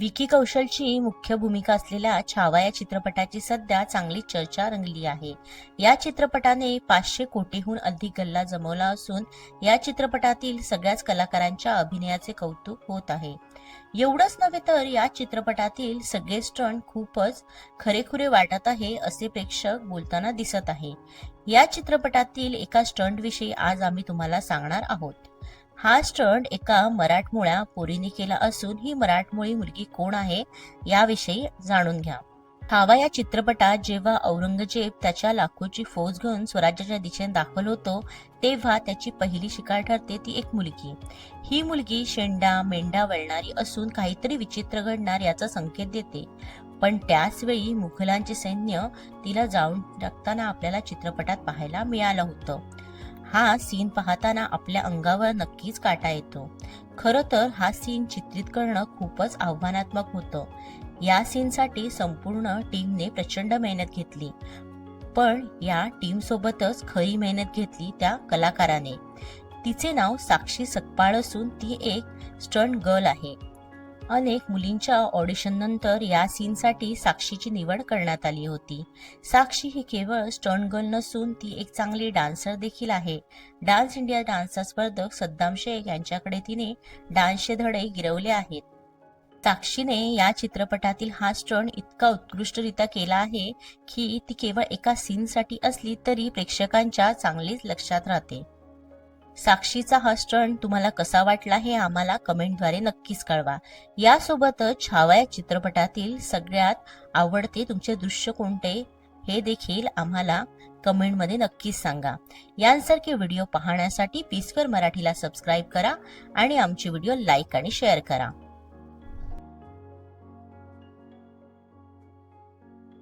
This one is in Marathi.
विकी कौशलची मुख्य भूमिका असलेल्या छावा या चित्रपटाची सध्या चांगली चर्चा रंगली आहे. या चित्रपटाने पाचशे कोटीहून अधिक गल्ला जमवला असून या चित्रपटातील सगळ्याच कलाकारांच्या अभिनयाचे कौतुक होत आहे. एवढंच नव्हे तर या चित्रपटातील सगळे स्टंट खूपच खरेखुरे वाटत आहे असे प्रेक्षक बोलताना दिसत आहे. या चित्रपटातील एका स्टंट विषयी आज आम्ही तुम्हाला सांगणार आहोत. हा स्टंट एका मराठमोळ्या पोरीने केला असून ही मराठमोळी मुलगी कोण आहे याविषयी जाणून घ्या. थावा या चित्रपटात जेव्हा औरंगजेब त्याच्या लाखोची फौज घेऊन स्वराज्याच्या दिशेने दाखल होतो तेव्हा त्याची पहिली शिकार ठरते ती एक मुलगी. ही मुलगी शेंडा मेंढा वळणारी असून काहीतरी विचित्र घडणार याचा संकेत देते. पण त्याच वेळी मुघलांचे सैन्य तिला जाऊन टाकताना आपल्याला चित्रपटात पाहायला मिळालं होतं. हा सीन पाहताना आपल्या अंगावर नक्कीच काटा येतो. खरं तर हा सीन चित्रित करणं खूपच आव्हानात्मक होतं. या सीनसाठी संपूर्ण टीमने प्रचंड मेहनत घेतली. पण या टीमसोबतच खरी मेहनत घेतली त्या कलाकाराने. तिचे नाव साक्षी सकपाळ असून ती एक स्टंट गर्ल आहे. अनेक मुलींच्या ऑडिशननंतर या सीनसाठी साक्षीची निवड करण्यात आली होती. साक्षी ही केवळ स्टंट गर्ल नसून ती एक चांगली डान्सर देखील आहे. डान्स इंडिया डान्सचा स्पर्धक सद्दाम शेख यांच्याकडे तिने डान्सचे धडे गिरवले आहेत. साक्षीने या चित्रपटातील हा स्टंट इतका उत्कृष्टरित्या केला आहे की ती केवळ एका सीनसाठी असली तरी प्रेक्षकांच्या चांगलीच लक्षात राहते. साक्षीचा हा स्टंट तुम्हाला कसा वाटला हे आम्हाला कमेंटद्वारे नक्कीच कळवा. यासोबतच छावा या चित्रपटातील सगळ्यात आवडते तुमचे दृश्य कोणते हे देखील आम्हाला कमेंटमध्ये नक्कीच सांगा. यांसारखे व्हिडिओ पाहण्यासाठी पीसकर मराठीला सबस्क्राईब करा आणि आमचे व्हिडिओ लाईक आणि शेअर करा.